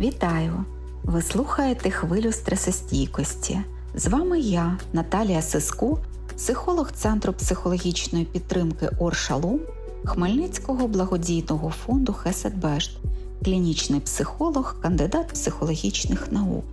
Вітаю! Ви слухаєте хвилю стресостійкості. З вами я, Наталія Сиску, психолог Центру психологічної підтримки Оршалум Хмельницького благодійного фонду Хеседбешт, клінічний психолог, кандидат психологічних наук.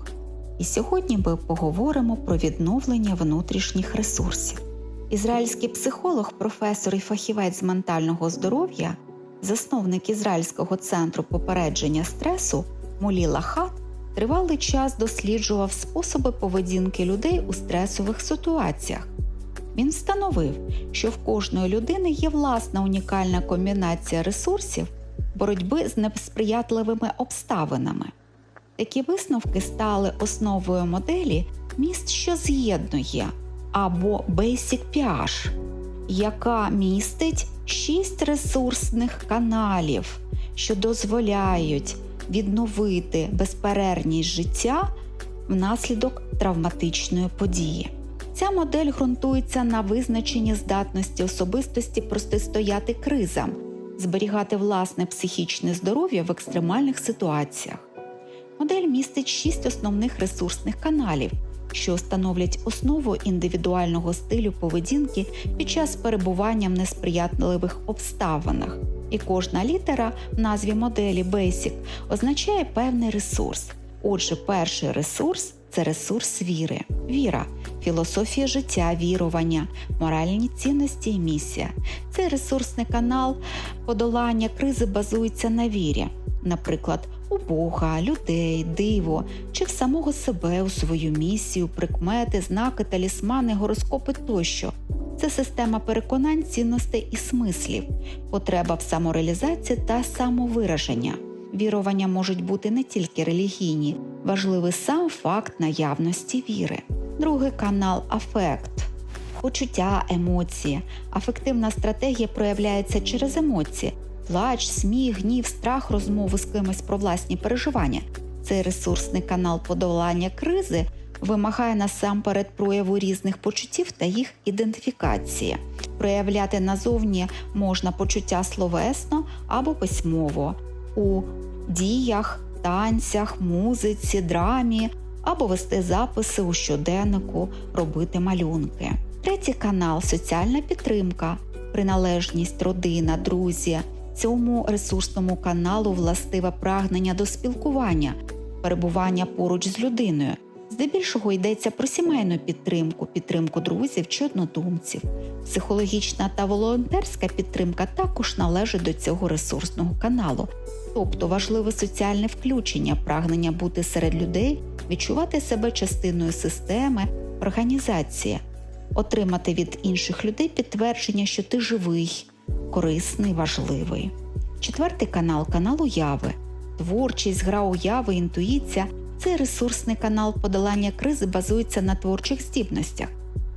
І сьогодні ми поговоримо про відновлення внутрішніх ресурсів. Ізраїльський психолог, професор і фахівець з ментального здоров'я, засновник Ізраїльського центру попередження стресу Молі Лахат тривалий час досліджував способи поведінки людей у стресових ситуаціях. Він встановив, що в кожної людини є власна унікальна комбінація ресурсів боротьби з несприятливими обставинами. Такі висновки стали основою моделі міст, що з'єднує або Basic PH, яка містить шість ресурсних каналів, що дозволяють відновити безперервність життя внаслідок травматичної події. Ця модель ґрунтується на визначенні здатності особистості протистояти кризам, зберігати власне психічне здоров'я в екстремальних ситуаціях. Модель містить шість основних ресурсних каналів, що становлять основу індивідуального стилю поведінки під час перебування в несприятливих обставинах. І кожна літера в назві моделі Basic означає певний ресурс. Отже, перший ресурс це ресурс віри. Віра, філософія життя, вірування, моральні цінності і місія. Цей ресурсний канал подолання кризи базується на вірі, наприклад, Бога, людей, диво чи в самого себе у свою місію, прикмети, знаки, талісмани, гороскопи тощо. Це система переконань, цінностей і смислів, потреба в самореалізації та самовираження. Вірування можуть бути не тільки релігійні, важливий сам факт наявності віри. Другий канал афект. Почуття, емоції. Афективна стратегія проявляється через емоції: плач, сміх, гнів, страх, розмови з кимось про власні переживання. Цей ресурсний канал подолання кризи вимагає насамперед прояву різних почуттів та їх ідентифікації. Проявляти назовні можна почуття словесно або письмово у діях, танцях, музиці, драмі або вести записи у щоденнику, робити малюнки. Третій канал соціальна підтримка, приналежність, родина, друзі. Цьому ресурсному каналу властиве прагнення до спілкування, перебування поруч з людиною. Здебільшого йдеться про сімейну підтримку, підтримку друзів чи однодумців. Психологічна та волонтерська підтримка також належить до цього ресурсного каналу, тобто важливе соціальне включення, прагнення бути серед людей, відчувати себе частиною системи, організації, отримати від інших людей підтвердження, що ти живий, корисний, важливий. Четвертий канал канал уяви, творчість, гра уяви, інтуїція. Цей ресурсний канал подолання кризи базується на творчих здібностях.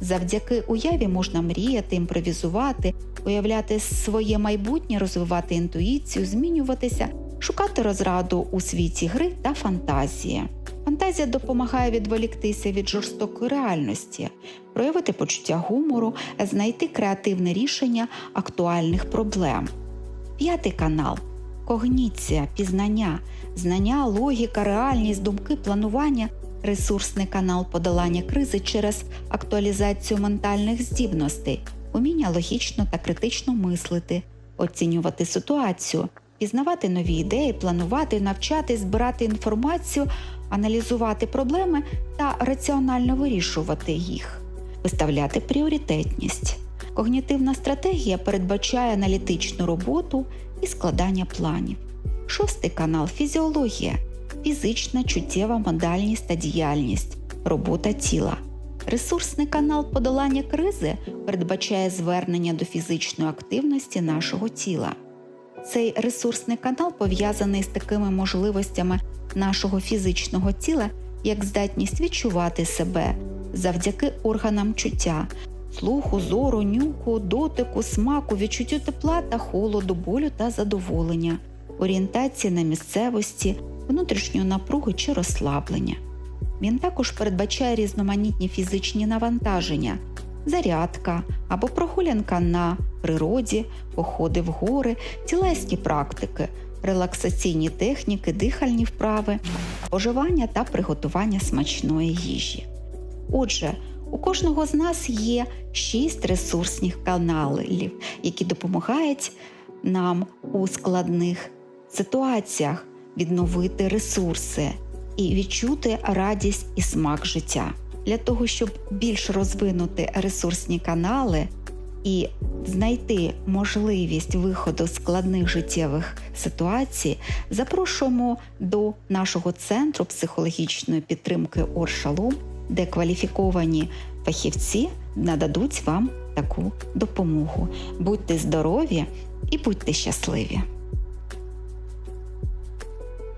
Завдяки уяві можна мріяти, імпровізувати, уявляти своє майбутнє, розвивати інтуїцію, змінюватися, шукати розраду у світі гри та фантазії. Фантазія допомагає відволіктися від жорстокої реальності, проявити почуття гумору, знайти креативне рішення актуальних проблем. П'ятий канал когніція, пізнання, знання, логіка, реальність, думки, планування, ресурсний канал подолання кризи через актуалізацію ментальних здібностей, уміння логічно та критично мислити, оцінювати ситуацію, пізнавати нові ідеї, планувати, навчати, збирати інформацію, аналізувати проблеми та раціонально вирішувати їх, виставляти пріоритетність. Когнітивна стратегія передбачає аналітичну роботу і складання планів. Шостий канал фізіологія, фізична, чуттєва модальність та діяльність, робота тіла. Ресурсний канал подолання кризи передбачає звернення до фізичної активності нашого тіла. Цей ресурсний канал пов'язаний з такими можливостями нашого фізичного тіла, як здатність відчувати себе завдяки органам чуття, слуху, зору, нюху, дотику, смаку, відчуттю тепла та холоду, болю та задоволення, орієнтації на місцевості, внутрішньої напруги чи розслаблення. Він також передбачає різноманітні фізичні навантаження, зарядка або прогулянка на природі, походи в гори, тілесні практики, релаксаційні техніки, дихальні вправи, споживання та приготування смачної їжі. Отже, у кожного з нас є шість ресурсних каналів, які допомагають нам у складних ситуаціях відновити ресурси і відчути радість і смак життя. Для того, щоб більш розвинути ресурсні канали і знайти можливість виходу з складних життєвих ситуацій, запрошуємо до нашого центру психологічної підтримки Оршалом, де кваліфіковані фахівці нададуть вам таку допомогу. Будьте здорові і будьте щасливі!